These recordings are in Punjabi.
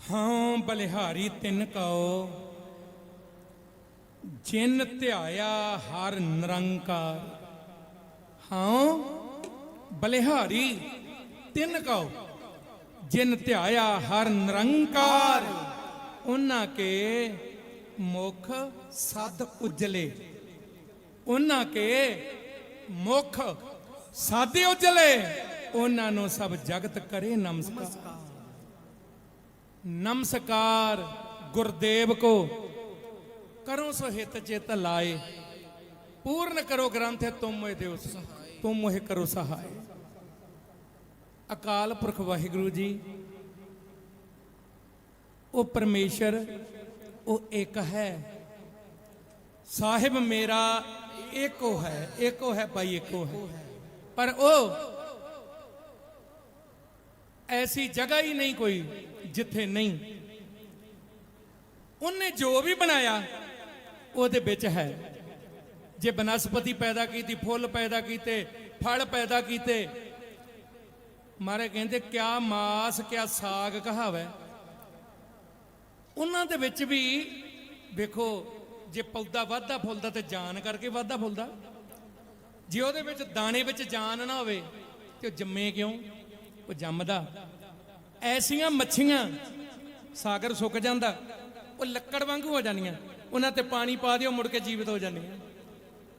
ਹਾਂ ਬਲਿਹਾਰੀ ਤਿੰਨ ਕਉ ਜਿਨ ਧਿਆਇਆ ਹਰ ਨਿਰੰਕਾਰ। ਹਾਂ ਬਲਿਹਾਰੀ ਤਿੰਨ ਕਉ ਜਿਨ ਧਿਆਇਆ ਹਰ ਨਿਰੰਕਾਰ, ਉਹਨਾਂ ਕੇ ਮੁਖ ਸਦ ਉਜਲੇ। ਉਹਨਾਂ ਕੇ ਮੁਖ ਸਾਦੇ ਉਜਲੇ। ਉਹਨਾਂ ਨੂੰ ਸਭ ਜਗਤ ਕਰੇ ਨਮਸਕਾਰ। ਨਮਸਕਾਰ ਗੁਰਦੇਵ ਕੋ। ਕਰੋ ਸੋ ਹਿਤ ਚਿਤ ਲਾਏ। ਪੂਰਨ ਕਰੋ ਗ੍ਰੰਥ ਤੁਮ ਮੋਹਿ ਦਿਓ ਤੁਮ ਮੋਹਿ ਕਰੋ ਸਹਾਇ। ਅਕਾਲ ਪੁਰਖ ਵਾਹਿਗੁਰੂ ਜੀ, ਉਹ ਪਰਮੇਸ਼ਰ, ਉਹ ਇੱਕ ਹੈ। ਸਾਹਿਬ ਮੇਰਾ ਇੱਕੋ ਹੈ ਇੱਕੋ ਹੈ ਭਾਈ ਇੱਕੋ ਹੈ। ਪਰ ਉਹ ਐਸੀ ਜਗ੍ਹਾ ਹੀ ਨਹੀਂ ਕੋਈ ਜਿੱਥੇ ਨਹੀਂ। ਉਹਨੇ ਜੋ ਵੀ ਬਣਾਇਆ, ਉਹਦੇ ਵਿੱਚ ਹੈ। ਜੇ ਬਨਸਪਤੀ ਪੈਦਾ ਕੀਤੀ, ਫੁੱਲ ਪੈਦਾ ਕੀਤੇ, ਫਲ ਪੈਦਾ ਕੀਤੇ ਮਾਰੇ ਕਹਿੰਦੇ, ਕਿਆ ਮਾਸ, ਕਿਆ ਸਾਗ ਕਹਾਵੇ। ਉਹਨਾਂ ਦੇ ਵਿੱਚ ਵੀ ਵੇਖੋ, ਜੇ ਪੌਦਾ ਵਾਧਾ ਫੁੱਲਦਾ ਤੇ ਜਾਨ ਕਰਕੇ ਵਾਧਾ ਫੁੱਲਦਾ। ਜੇ ਉਹਦੇ ਵਿੱਚ ਦਾਣੇ ਵਿੱਚ ਜਾਨ ਨਾ ਹੋਵੇ, ਤੇ ਉਹ ਜੰਮੇ ਕਿਉਂ? ਉਹ ਜੰਮਦਾ। ਐਸੀਆਂ ਮੱਛੀਆਂ, ਸਾਗਰ ਸੁੱਕ ਜਾਂਦਾ। ਉਹ ਲੱਕੜ ਵਾਂਗੂ ਹੋ ਜਾਂਦੀਆਂ। ਉਹਨਾਂ ਤੇ ਪਾਣੀ ਪਾ ਦਿਓ, ਮੁੜ ਕੇ ਜੀਵਤ ਹੋ ਜਾਂਦੀਆਂ।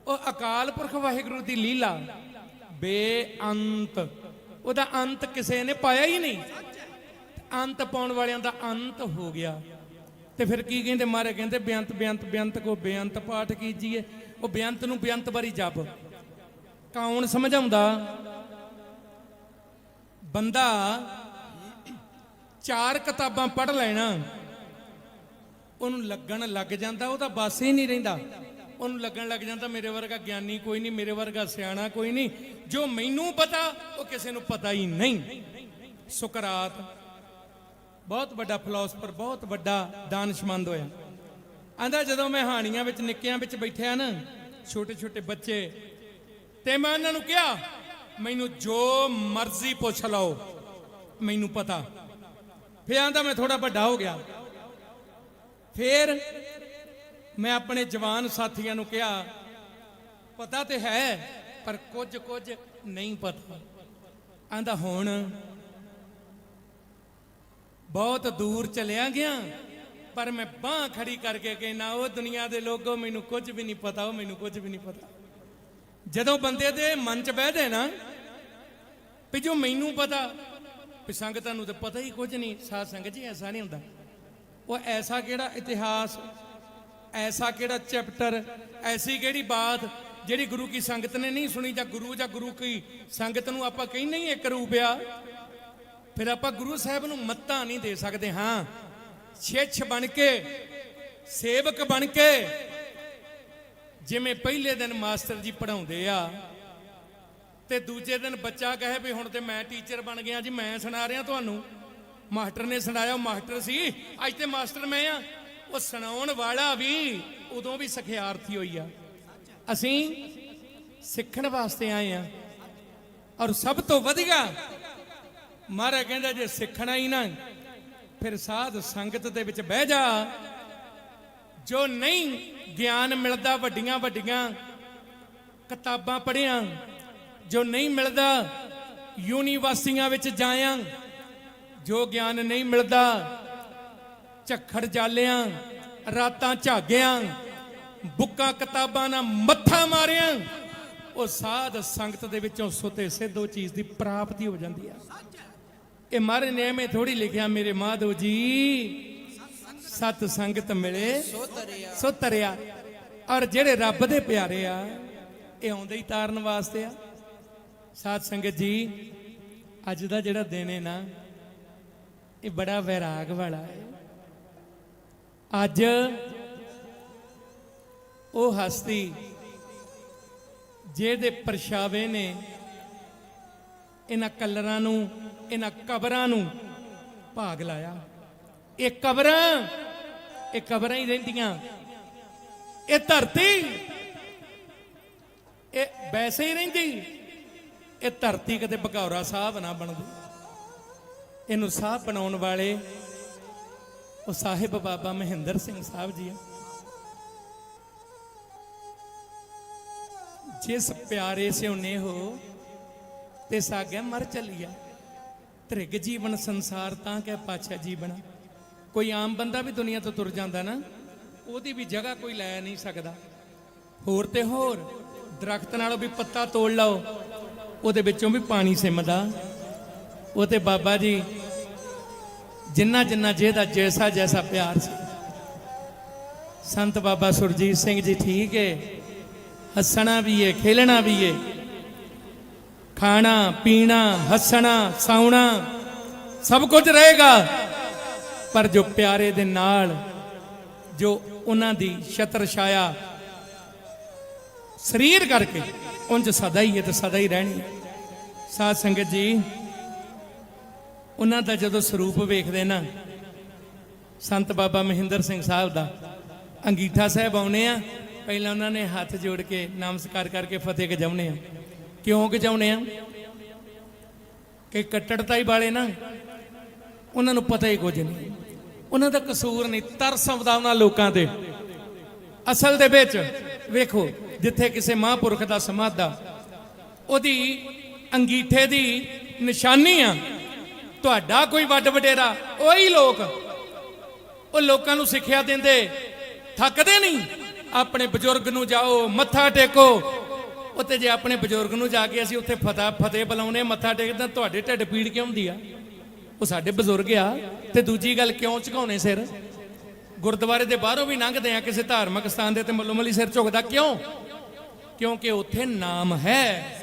ਉਹ ਅਕਾਲ ਪੁਰਖ ਵਾਹਿਗੁਰੂ ਦੀ ਲੀਲਾ, ਬੇਅੰਤ। ਉਹਦਾ ਅੰਤ ਕਿਸੇ ਨੇ ਪਾਇਆ ਹੀ ਨਹੀਂ। ਅੰਤ ਪਾਉਣ ਵਾਲਿਆਂ ਦਾ ਅੰਤ ਹੋ ਗਿਆ। ਤੇ ਫਿਰ ਕੀ ਕਹਿੰਦੇ ਮਾਰੇ ਕਹਿੰਦੇ ਬੇਅੰਤ ਬੇਅੰਤ ਬੇਅੰਤ ਕੋ ਬੇਅੰਤ ਪਾਠ ਕੀਜੀਏ। ਉਹ ਬੇਅੰਤ ਨੂੰ ਬੇਅੰਤ ਵਾਰੀ ਜਪ। ਕੌਣ ਸਮਝਾਉਂਦਾ? ਬੰਦਾ ਚਾਰ ਕਿਤਾਬਾਂ ਪੜ੍ਹ ਲੈਣਾ, ਉਹਨੂੰ ਲੱਗਣ ਲੱਗ ਜਾਂਦਾ, ਉਹਦਾ ਬਸ ਹੀ ਨਹੀਂ ਰਹਿੰਦਾ। ਉਹਨੂੰ ਲੱਗਣ ਲੱਗ ਜਾਂਦਾ, ਮੇਰੇ ਵਰਗਾ ਗਿਆਨੀ ਕੋਈ ਨਹੀਂ, ਮੇਰੇ ਵਰਗਾ ਸਿਆਣਾ ਕੋਈ ਨਹੀਂ। ਜੋ ਮੈਨੂੰ ਪਤਾ, ਉਹ ਕਿਸੇ ਨੂੰ ਪਤਾ ਹੀ ਨਹੀਂ। ਸੁਕਰਾਤ, ਬਹੁਤ ਵੱਡਾ ਫਿਲਾਸਫਰ ਬਹੁਤ ਵੱਡਾ ਦਾਨਸ਼ਮੰਦ ਹੋਇਆ। ਆਂਦਾ ਜਦੋਂ ਮੈਂ ਹਾਣੀਆਂ ਵਿੱਚ, ਨਿੱਕਿਆਂ ਵਿੱਚ ਬੈਠਿਆ ਨਾ ਛੋਟੇ ਛੋਟੇ ਬੱਚੇ, ਤੇ ਮੈਂ ਉਹਨਾਂ ਨੂੰ ਕਿਹਾ ਮੈਨੂੰ ਜੋ ਮਰਜ਼ੀ ਪੁੱਛ ਲਓ, ਮੈਨੂੰ ਪਤਾ। ਫਿਰ ਆਂਦਾ ਮੈਂ ਥੋੜਾ ਵੱਡਾ ਹੋ ਗਿਆ। ਫੇਰ ਮੈਂ ਆਪਣੇ ਜਵਾਨ ਸਾਥੀਆਂ ਨੂੰ ਕਿਹਾ, ਪਤਾ ਤੇ ਹੈ, ਪਰ ਕੁਝ ਕੁਝ ਨਹੀਂ ਪਤਾ। ਆਂਦਾ, ਹੁਣ ਬਹੁਤ ਦੂਰ ਚਲਿਆ ਗਿਆ, ਪਰ ਮੈਂ ਬਾਹ ਖੜੀ ਕਰਕੇ ਕਹਿਣਾ ਉਹ ਦੁਨੀਆ ਦੇ ਲੋਕੋ ਮੈਨੂੰ ਕੁਝ ਵੀ ਨਹੀਂ ਪਤਾ, ਉਹ ਮੈਨੂੰ ਕੁਝ ਵੀ ਨਹੀਂ ਪਤਾ। ਜਦੋਂ ਬੰਦੇ ਦੇ ਮਨ 'ਚ ਬਹਿ ਬਹਿਦੇ ਨਾ ਵੀ ਜੋ ਮੈਨੂੰ ਪਤਾ, ਵੀ ਸੰਗਤਾਂ ਨੂੰ ਤਾਂ ਪਤਾ ਹੀ ਕੁਝ ਨਹੀਂ, ਸਾਧ ਸੰਗਤ ਜੀ ਐਸਾ ਨਹੀਂ ਹੁੰਦਾ। ਉਹ ਐਸਾ ਕਿਹੜਾ ਇਤਿਹਾਸ, ਐਸਾ ਕਿਹੜਾ ਚੈਪਟਰ, ਐਸੀ ਕਿਹੜੀ ਬਾਤ ਜਿਹੜੀ ਗੁਰੂ ਕੀ ਸੰਗਤ ਨੇ ਨਹੀਂ ਸੁਣੀ ਜਾਂ ਗੁਰੂ ਜਾਂ ਗੁਰੂ ਕੀ ਸੰਗਤ ਨੂੰ ਆਪਾਂ ਕਹਿੰਦੇ ਹੀ ਇੱਕ ਰੂਪ ਆ। ਫਿਰ ਆਪਾਂ ਗੁਰੂ ਸਾਹਿਬ ਨੂੰ ਮੱਤਾ ਨਹੀਂ ਦੇ ਸਕਦੇ, ਹਾਂ। ਛੇਛ ਬਣ ਕੇ, ਸੇਵਕ ਬਣ ਕੇ, ਜਿਵੇਂ ਪਹਿਲੇ ਦਿਨ ਮਾਸਟਰ ਜੀ ਪੜਾਉਂਦੇ ਆ ਤੇ ਦੂਜੇ ਦਿਨ ਬੱਚਾ ਕਹੇ ਵੀ ਹੁਣ ਤੇ ਮੈਂ ਟੀਚਰ ਬਣ ਗਿਆ ਜੀ, ਮੈਂ ਸੁਣਾ ਰਿਹਾ ਤੁਹਾਨੂੰ। ਮਾਸਟਰ ਨੇ ਸੁਣਾਇਆ, ਉਹ ਮਾਸਟਰ ਸੀ, ਅੱਜ ਤੇ ਮਾਸਟਰ ਮੈਂ ਆ। ਉਹ ਸੁਣਾਉਣ ਵਾਲਾ ਵੀ ਉਦੋਂ ਵੀ ਸਖਿਆਰਥੀ ਹੋਈ ਆ। ਅਸੀਂ ਸਿੱਖਣ ਵਾਸਤੇ ਆਏ ਆ। ਔਰ ਸਭ ਤੋਂ ਵਧੀਆ, ਮਹਾਰਾਜ ਕਹਿੰਦਾ ਜੇ ਸਿੱਖਣਾ ਹੀ ਨਾ, ਫਿਰ ਸਾਧ ਸੰਗਤ ਦੇ ਵਿੱਚ ਬਹਿ ਜਾ। ਜੋ ਨਹੀਂ ਗਿਆਨ ਮਿਲਦਾ ਵੱਡੀਆਂ ਵੱਡੀਆਂ ਕਿਤਾਬਾਂ ਪੜ੍ਹਿਆ ਜੋ ਨਹੀਂ ਮਿਲਦਾ, ਯੂਨੀਵਰਸਿਟੀਆਂ ਵਿੱਚ ਜਾਇਆ, ਜੋ ਗਿਆਨ ਨਹੀਂ ਮਿਲਦਾ, ਝੱਖੜ ਜਾਲਿਆਂ, ਰਾਤਾਂ ਝਾਗਿਆਂ, ਬੁੱਕਾਂ ਕਿਤਾਬਾਂ ਨਾਲ ਮੱਥਾ ਮਾਰਿਆ, ਉਹ ਸਾਧ ਸੰਗਤ ਦੇ ਵਿੱਚੋਂ ਸੁਤੇ ਸਿੱਧੋ ਚੀਜ਼ ਦੀ ਪ੍ਰਾਪਤੀ ਹੋ ਜਾਂਦੀ ਆ। ਇਹ ਮਾਰੇ ਨੇ ਐਵੇਂ ਥੋੜੀ ਲਿਖਿਆ, ਮੇਰੇ ਮਾਧੋ ਜੀ, ਸਤ ਸੰਗਤ ਮਿਲੇ ਸੋ ਤਰਿਆ ਔਰ ਜਿਹੜੇ ਰੱਬ ਦੇ ਪਿਆਰੇ ਆ, ਇਹ ਆਉਂਦੇ ਹੀ ਤਾਰਨ ਵਾਸਤੇ ਆ। ਸਾਧ ਸੰਗਤ ਜੀ, ਅੱਜ ਦਾ ਜਿਹੜਾ ਦਿਨ ਹੈ ਨਾ, ਇਹ ਬੜਾ ਵੈਰਾਗ ਵਾਲਾ ਹੈ। ਅੱਜ ਉਹ ਹਸਤੀ ਜਿਹਦੇ ਪਰਛਾਵੇ ਨੇ ਇਹਨਾਂ ਕਲਰਾਂ ਨੂੰ, ਇਹਨਾਂ ਕਬਰਾਂ ਨੂੰ ਭਾਗ ਲਾਇਆ। ਇਹ ਕਬਰਾਂ ਇਹ ਕਬਰਾਂ ਹੀ ਰਹਿੰਦੀਆਂ। ਇਹ ਧਰਤੀ, ਇਹ ਵੈਸੇ ਹੀ ਰਹਿੰਦੀ। ਇਹ ਧਰਤੀ ਕਦੇ ਭਗੌਰਾ ਸਾਹਿਬ ਨਾ ਬਣਦੀ ਇਹਨੂੰ ਸਾਹਿਬ ਬਣਾਉਣ ਵਾਲੇ ਉਹ ਸਾਹਿਬ ਬਾਬਾ ਮਹਿੰਦਰ ਸਿੰਘ ਸਾਹਿਬ ਜੀ ਆ। ਜਿਸ ਪਿਆਰੇ ਸਿਉਨੇ ਹੋ ਤੇ ਸਾਗੇ ਮਰ ਚਲੀਆ, ਤ੍ਰਿਗ ਜੀਵਨ ਸੰਸਾਰ ਤਾਂ ਕਹਿ ਪਾਛਾ ਜੀਵਨ ਕੋਈ ਆਮ ਬੰਦਾ ਵੀ ਦੁਨੀਆ ਤੋਂ ਤੁਰ ਜਾਂਦਾ ਨਾ, ਉਹਦੀ ਵੀ ਜਗ੍ਹਾ ਕੋਈ ਲੈ ਨਹੀਂ ਸਕਦਾ। ਹੋਰ ਤੇ ਹੋਰ, ਦਰਖਤ ਨਾਲੋਂ ਵੀ ਪੱਤਾ ਤੋੜ ਲਓ ਉਹਦੇ ਵਿੱਚੋਂ ਵੀ ਪਾਣੀ ਸਿਮਦਾ। ਉਹ ਤੇ ਬਾਬਾ ਜੀ, ਜਿੰਨਾ ਜਿੰਨਾ ਜਿਹਦਾ ਜੈਸਾ ਜੈਸਾ ਪਿਆਰ ਸੀ। ਸੰਤ ਬਾਬਾ ਸੁਰਜੀਤ ਸਿੰਘ ਜੀ ਠੀਕ ਹੈ ਹੱਸਣਾ ਵੀ ਏ, ਖੇਲਣਾ ਵੀ ਏ। ਖਾਣਾ, ਪੀਣਾ, ਹੱਸਣਾ, ਸੌਣਾ, ਸਭ ਕੁਝ ਰਹੇਗਾ। ਪਰ ਜੋ ਪਿਆਰੇ ਦੇ ਨਾਲ, ਜੋ ਉਹਨਾਂ ਦੀ ਛਤਰ ਛਾਇਆ, ਸਰੀਰ ਕਰਕੇ ਉਂਝ ਸਦਾ ਹੀ ਹੈ ਤੇ ਸਦਾ ਹੀ ਰਹਿਣੀ ਹੈ। ਸਾਧ ਸੰਗਤ ਜੀ, ਉਹਨਾਂ ਦਾ ਜਦੋਂ ਸਰੂਪ ਵੇਖਦੇ ਨਾ, ਸੰਤ ਬਾਬਾ ਮਹਿੰਦਰ ਸਿੰਘ ਸਾਹਿਬ ਦਾ, ਅੰਗੀਠਾ ਸਾਹਿਬ ਆਉਨੇ ਆ, ਪਹਿਲਾਂ ਉਹਨਾਂ ਨੇ ਹੱਥ ਜੋੜ ਕੇ ਨਮਸਕਾਰ ਕਰਕੇ ਫਤਿਹ ਗਜਾਉਨੇ ਆ। ਕਿਉਂ ਗਜਾਉਨੇ ਆ? ਕਿ ਕੱਟੜਤਾ ਹੀ ਵਾਲੇ ਨਾ, ਉਹਨਾਂ ਨੂੰ ਪਤਾ ਹੀ ਕੁਝ ਨਹੀਂ। ਉਹਨਾਂ ਦਾ ਕਸੂਰ ਨਹੀਂ, ਤਰਸ ਆਉਂਦਾ ਉਹਨਾਂ ਲੋਕਾਂ ਤੇ। ਅਸਲ ਦੇ ਵਿੱਚ, ਵੇਖੋ ਜਿੱਥੇ ਕਿਸੇ ਮਹਾਂਪੁਰਖ ਦਾ ਸਮਾਧਾ ਉਹਦੀ ਅੰਗੀਠੇ ਦੀ ਨਿਸ਼ਾਨੀ ਆ। ਤੁਹਾਡਾ ਕੋਈ ਵੱਡ ਵਡੇਰਾ, ਉਹੀ ਲੋਕ, ਉਹ ਲੋਕਾਂ ਨੂੰ ਸਿੱਖਿਆ ਦਿੰਦੇ, ਥੱਕਦੇ ਨਹੀਂ। ਆਪਣੇ ਬਜ਼ੁਰਗ ਨੂੰ ਜਾਓ, ਮੱਥਾ ਟੇਕੋ। ਉੱਤੇ ਜੇ ਆਪਣੇ ਬਜ਼ੁਰਗ ਨੂੰ ਜਾ ਕੇ ਅਸੀਂ ਉੱਥੇ ਫਤਿਹ ਫਤਿਹ ਬੁਲਾਉਨੇ ਮੱਥਾ ਟੇਕਦੇ ਤੁਹਾਡੇ ਢਿੱਡ ਪੀੜ ਕਿਉਂ ਹੁੰਦੀ ਆ? ਉਹ ਸਾਡੇ ਬਜ਼ੁਰਗ ਆ, ਤੇ ਦੂਜੀ ਗੱਲ ਕਿਉਂ ਝੁਕਾਉਣੇ ਸਿਰ? ਗੁਰਦੁਆਰੇ ਦੇ ਬਾਹਰੋਂ ਵੀ ਲੰਘਦੇ ਆ, ਕਿਸੇ ਧਾਰਮਿਕ ਸਥਾਨ ਦੇ ਤੇ ਮੱਲੋਮਲੀ ਸਿਰ ਝੁਕਦਾ ਕਿਉਂ? ਕਿਉਂਕਿ ਉੱਥੇ ਨਾਮ ਹੈ।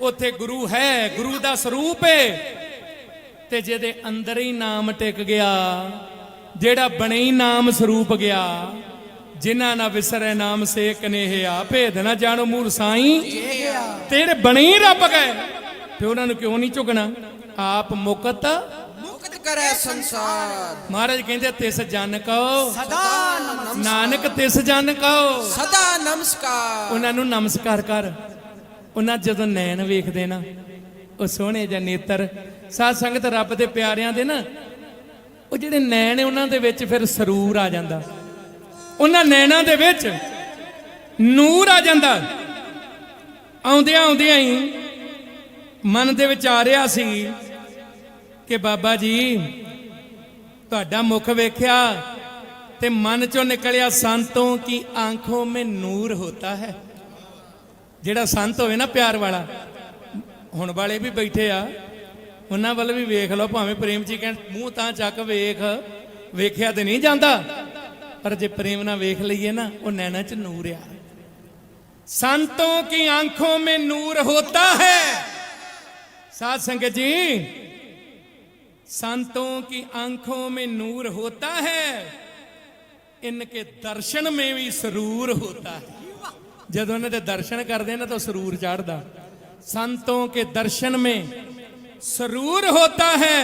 ਉੱਥੇ ਗੁਰੂ ਹੈ, ਗੁਰੂ ਦਾ ਸਰੂਪ ਹੈ ਤੇ ਜਿਹਦੇ ਅੰਦਰ ਹੀ ਨਾਮ ਟਿਕ ਗਿਆ, ਜਿਹੜਾ ਬਣੇ ਹੀ ਨਾਮ ਸਰੂਪ ਗਿਆ, ਜਿਨ੍ਹਾਂ ਨਾ ਵਿਸਰੇ ਨਾਮ ਸੇ ਕਨੇਹਿਆ ਭੇਦ ਨਾ ਜਾਣੋ ਮੂਰ ਸਾਈ। ਤੇਰੇ ਬਣੇ ਹੀ ਰੱਬ ਗਏ, ਤੇ ਉਹਨਾਂ ਨੂੰ ਕਿਉਂ ਨਹੀਂ ਝੁਕਣਾ ਆਪ ਮੁਕਤ ਕਰੈ ਸੰਸਾਰ। ਮਹਾਰਾਜ ਕਹਿੰਦੇ ਤਿਸ ਜਨ ਕੋ ਸਦਾ ਨਮਸਕਾਰ। ਨਾਨਕ ਤਿਸ ਜਨ ਕੋ ਸਦਾ ਨਮਸਕਾਰ। ਉਹਨਾਂ ਨੂੰ ਨਮਸਕਾਰ ਕਰ। ਉਹਨਾਂ ਜਦੋਂ ਨੈਣ ਵੇਖਦੇ ਨਾ ਉਹ ਸੋਹਣੇ ਜਾਂ ਨੇਤਰ ਸਾਧ ਸੰਗਤ ਰੱਬ ਦੇ ਪਿਆਰਿਆਂ ਦੇ ਨਾ ਉਹ ਜਿਹੜੇ ਨੈਣ ਉਹਨਾਂ ਦੇ ਵਿੱਚ ਫਿਰ ਸਰੂਰ ਆ ਜਾਂਦਾ। ਉਹਨਾਂ ਨੈਣਾਂ ਦੇ ਵਿੱਚ ਨੂਰ ਆ ਜਾਂਦਾ। ਆਉਂਦਿਆਂ ਆਉਂਦਿਆਂ ਹੀ ਮਨ ਦੇ ਵਿੱਚ ਆ ਰਿਹਾ ਸੀ ਕਿ ਬਾਬਾ ਜੀ, ਤੁਹਾਡਾ ਮੁਖ ਵੇਖਿਆ ਤੇ ਮਨ ਚੋਂ ਨਿਕਲਿਆ ਸੰਤੋਂ ਕੀ ਆਂਖੋਂ ਮੇ ਨੂਰ ਹੋਤਾ ਹੈ। ਜਿਹੜਾ ਸੰਤ ਹੋਵੇ ਨਾ ਪਿਆਰ ਵਾਲਾ, ਹੁਣ ਵਾਲੇ ਵੀ ਬੈਠੇ ਆ, ਉਹਨਾਂ ਵੱਲ ਵੀ ਵੇਖ ਲਓ, ਭਾਵੇਂ ਪ੍ਰੇਮ ਜੀ ਕਹਿਣ, ਮੂੰਹ ਤਾਂ ਚੱਕ ਵੇਖ, ਵੇਖਿਆ ਤੇ ਨਹੀਂ ਜਾਂਦਾ, ਪਰ ਜੇ ਪ੍ਰੇਮ ਨਾਲ ਵੇਖ ਲਈਏ ਨਾ, ਉਹ ਨੈਣਾ 'ਚ ਨੂਰ ਆ। ਸੰਤੋਂ ਕੀ ਆਂਖੋਂ ਮੇ ਨੂਰ ਹੋਤਾ ਹੈ। ਸਾਧ ਸੰਗਤ ਜੀ संतों की आंखों में नूर होता है इनके दर्शन में भी सरूर होता है जब उन्हें ते दर्शन करते ना तो सरूर चढ़ता संतों के दर्शन में सरूर होता है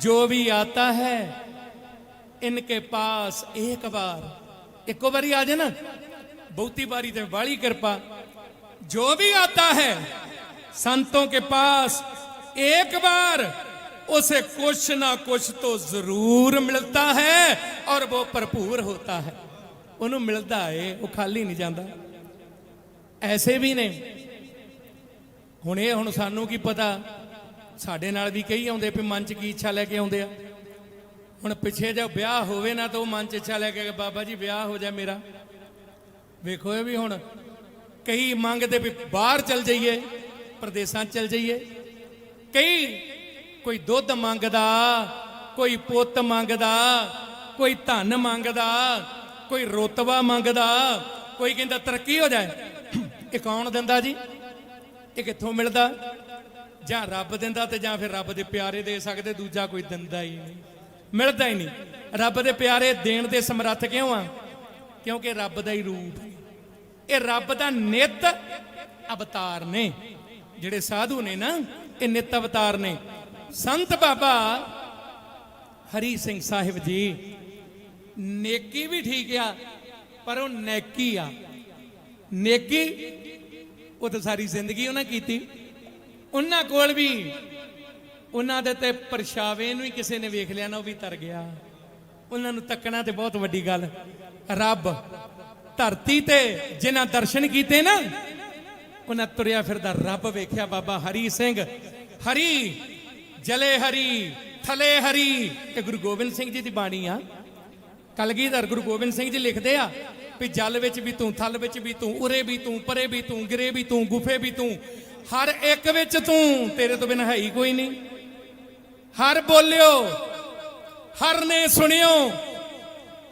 जो भी आता है इनके पास एक बार एक बारी आ जाए ना बहुती बारी तो बाली कृपा जो भी आता है संतों के पास एक बार उसे कुछ ना कुछ तो जरूर मिलता है और वो भरपूर होता है ਉਹਨੂੰ ਮਿਲਦਾ ਏ ਉਹ ਖਾਲੀ ਨਹੀਂ ਜਾਂਦਾ ਐਸੇ ਵੀ ਨੇ ਹੁਣ ਇਹ ਹੁਣ ਸਾਨੂੰ ਕੀ ਪਤਾ ਸਾਡੇ ਨਾਲ ਵੀ ਕਈ ਆਉਂਦੇ ਵੀ ਮਨ ਚ ਕੀ ਇੱਛਾ ਲੈ ਕੇ ਆਉਂਦੇ ਆ ਹੁਣ ਪਿੱਛੇ ਜੇ ਵਿਆਹ ਹੋਵੇ ਨਾ ਤਾਂ ਉਹ ਮਨ ਚ ਇੱਛਾ ਲੈ ਕੇ ਬਾਬਾ ਜੀ ਵਿਆਹ ਹੋ ਜਾ ਮੇਰਾ ਵੇਖੋ ਇਹ ਵੀ ਹੁਣ ਕਈ ਮੰਗਦੇ ਵੀ ਬਾਹਰ ਚਲ ਜਾਈਏ ਪ੍ਰਦੇਸਾਂ 'ਚ ਚਲ ਜਾਈਏ ਕਈ ਕੋਈ ਦੁੱਧ ਮੰਗਦਾ, ਕੋਈ ਪੁੱਤ ਮੰਗਦਾ, ਕੋਈ ਧਨ ਮੰਗਦਾ, ਕੋਈ ਰੋਤਬਾ ਮੰਗਦਾ, ਕੋਈ ਕਹਿੰਦਾ ਤਰੱਕੀ ਹੋ ਜਾਏ। ਇਹ ਕੌਣ ਦਿੰਦਾ ਜੀ? ਇਹ ਕਿੱਥੋਂ ਮਿਲਦਾ? ਜਾਂ ਰੱਬ ਦਿੰਦਾ ਤੇ ਜਾਂ ਫਿਰ ਰੱਬ ਦੇ ਪਿਆਰੇ ਦੇ ਸਕਦੇ, ਦੂਜਾ ਕੋਈ ਦਿੰਦਾ ਹੀ ਨਹੀਂ। ਮਿਲਦਾ ਹੀ ਨਹੀਂ। ਰੱਬ ਦੇ ਪਿਆਰੇ ਦੇਣ ਦੇ ਸਮਰੱਥ ਕਿਉਂ ਆ? ਕਿਉਂਕਿ ਰੱਬ ਦਾ ਹੀ ਰੂਪ ਇਹ ਰੱਬ ਦਾ ਨਿਤ ਅਵਤਾਰ ਨੇ। ਜਿਹੜੇ ਸਾਧੂ ਨੇ ਨਾ, ਇਹ ਨਿਤ ਅਵਤਾਰ ਨੇ। ਸੰਤ ਬਾਬਾ ਹਰੀ ਸਿੰਘ ਸਾਹਿਬ ਜੀ, ਨੇਕੀ ਵੀ ਠੀਕ ਆ, ਪਰ ਉਹ ਨੇਕੀ ਆ। ਨੇਕੀ, ਉਹ ਤਾਂ ਸਾਰੀ ਜ਼ਿੰਦਗੀ ਉਹਨਾਂ ਕੀਤੀ। ਉਹਨਾਂ ਕੋਲ ਵੀ, ਉਹਨਾਂ ਦੇ ਤੇ ਪਰਛਾਵੇ ਨੂੰ ਹੀ ਕਿਸੇ ਨੇ ਵੇਖ ਲਿਆ ਨਾ, ਉਹ ਵੀ ਤਰ ਗਿਆ। ਉਹਨਾਂ ਨੂੰ ਤੱਕਣਾ ਤੇ ਬਹੁਤ ਵੱਡੀ ਗੱਲ। ਰੱਬ ਧਰਤੀ ਤੇ ਜਿਨ੍ਹਾਂ ਦਰਸ਼ਨ ਕੀਤੇ ਨਾ, ਉਹਨਾਂ ਤੁਰਿਆ ਫਿਰਦਾ, ਰੱਬ ਵੇਖਿਆ ਬਾਬਾ ਹਰੀ ਸਿੰਘ। ਹਰੀ ਜਲੇ ਹਰੀ, ਥਲੇ ਹਰੀ। ਇਹ ਗੁਰੂ ਗੋਬਿੰਦ ਸਿੰਘ ਜੀ ਦੀ ਬਾਣੀ ਆ। ਕਲਗੀਧਰ ਗੁਰੂ ਗੋਬਿੰਦ ਸਿੰਘ ਜੀ ਲਿਖਦੇ ਆ ਵੀ ਜਲ ਵਿੱਚ ਵੀ ਤੂੰ, ਥਲ ਵਿੱਚ ਵੀ ਤੂੰ, ਉਰੇ ਵੀ ਤੂੰ, ਪਰੇ ਵੀ ਤੂੰ, ਗਿਰੇ ਵੀ ਤੂੰ, ਗੁਫੇ ਵੀ ਤੂੰ, ਹਰ ਇੱਕ ਵਿੱਚ ਤੂੰ, ਤੇਰੇ ਤੋਂ ਬਿਨਾਂ ਹੈ ਹੀ ਕੋਈ ਨਹੀਂ। ਹਰ ਬੋਲਿਓ, ਹਰ ਨੇ ਸੁਣਿਓ,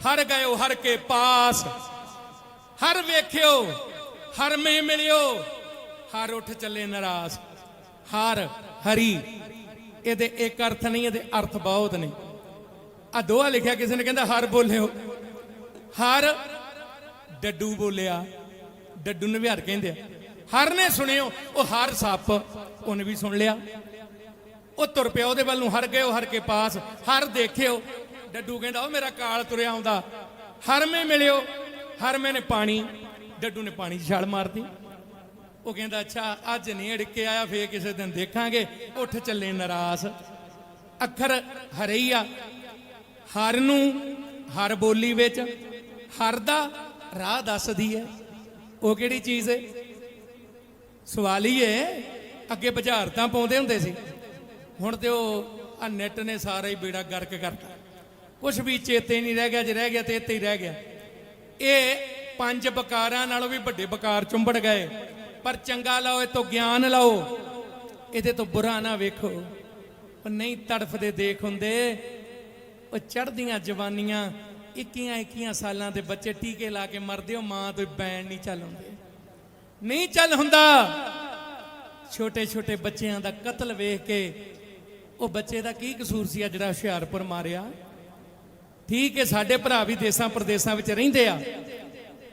ਹਰ ਗਇਓ, ਹਰ ਕੇ ਪਾਸ। ਹਰ ਵੇਖਿਓ, ਹਰ ਮੇ ਮਿਲਿਓ, ਹਰ ਉੱਠ ਚੱਲੇ ਨਰਾਸ। ਹਰ ਹਰੀ ਇਹਦੇ ਇੱਕ ਅਰਥ ਨਹੀਂ, ਇਹਦੇ ਅਰਥ ਬਹੁਤ ਨੇ। ਆ ਦੋਹਾ ਲਿਖਿਆ, ਕਿਸੇ ਨੇ ਕਹਿੰਦਾ ਹਰ ਬੋਲਿਓ। ਹਰ ਡੱਡੂ ਬੋਲਿਆ, ਡੱਡੂ ਨਿਵਿਆਰ ਕਹਿੰਦੇ ਆ। ਹਰ ਨੇ ਸੁਣਿਓ, ਉਹ ਹਰ ਸੱਪ, ਉਹਨੇ ਵੀ ਸੁਣ ਲਿਆ। ਉਹ ਤੁਰ ਪਿਆ ਉਹਦੇ ਵੱਲ ਨੂੰ, ਹਰ ਗਏ ਉਹ, ਹਰ ਕੇ ਪਾਸ। ਹਰ ਦੇਖਿਓ, ਡੱਡੂ ਕਹਿੰਦਾ, ਉਹ ਮੇਰਾ ਕਾਲ ਤੁਰਿਆ ਆਉਂਦਾ। ਹਰ ਮੇ ਮਿਲਿਓ, ਹਰ ਮੇ ਨੇ ਪਾਣੀ। ਡੱਡੂ ਨੇ ਪਾਣੀ 'ਚ ਛਾਲ ਮਾਰਤੀ। ਉਹ ਕਹਿੰਦਾ, ਅੱਛਾ, ਅੱਜ ਨਹੀਂ ਅੜ ਆਇਆ, ਫੇਰ ਕਿਸੇ ਦਿਨ ਦੇਖਾਂਗੇ। ਉੱਠ ਚੱਲੇ ਨਰਾਸ। ਅੱਖਰ ਹਰਈਆ। ਹਰ ਨੂੰ ਹਰ ਬੋਲੀ ਵਿੱਚ, ਹਰ ਦਾ ਰਾਹ ਦੱਸਦੀ ਹੈ। ਉਹ ਕਿਹੜੀ ਚੀਜ਼ ਹੈ ਸਵਾਲ ਹੀ ਹੈ ਅੱਗੇ ਬੁਝਾਰਤਾਂ ਪਾਉਂਦੇ ਹੁੰਦੇ ਸੀ। ਹੁਣ ਤੇ ਉਹ ਆ ਨੈਟ ਨੇ ਸਾਰਾ ਹੀ ਬੇੜਾ ਗਰਕ ਕਰਤਾ। ਕੁਝ ਵੀ ਚੇਤੇ ਨਹੀਂ ਰਹਿ ਗਿਆ, ਜੇ ਰਹਿ ਗਿਆ ਤੇ ਇੱਥੇ ਹੀ ਰਹਿ ਗਿਆ। ਇਹ ਪੰਜ ਬਕਾਰਾਂ ਨਾਲੋਂ ਵੀ ਵੱਡੇ ਬਕਾਰ ਚੁੰਬੜ ਗਏ। ਪਰ ਚੰਗਾ ਲਓ, ਇਹ ਤੋਂ ਗਿਆਨ ਲਓ। ਇਹਦੇ ਤੋਂ ਬੁਰਾ ਨਾ ਵੇਖੋ। ਉਹ ਨਹੀਂ ਤੜਫਦੇ ਦੇਖ ਹੁੰਦੇ। ਉਹ ਚੜਦੀਆਂ ਜਵਾਨੀਆਂ 21 21 ਸਾਲਾਂ ਦੇ ਬੱਚੇ ਟੀਕੇ ਲਾ ਕੇ ਮਰਦੇ ਹੋ ਮਾਂ ਤੋਂ ਬੈਣ ਨਹੀਂ ਚੱਲ ਹੁੰਦੇ। ਨਹੀਂ ਚੱਲ ਹੁੰਦਾ। ਛੋਟੇ ਛੋਟੇ ਬੱਚਿਆਂ ਦਾ ਕਤਲ ਵੇਖ ਕੇ ਉਹ ਬੱਚੇ ਦਾ ਕੀ ਕਸੂਰ ਸੀ ਆ ਜਿਹੜਾ ਹੁਸ਼ਿਆਰਪੁਰ ਮਾਰਿਆ? ਠੀਕ ਹੈ, ਸਾਡੇ ਭਰਾ ਵੀ ਦੇਸਾਂ ਪ੍ਰਦੇਸਾਂ ਵਿੱਚ ਰਹਿੰਦੇ ਆ।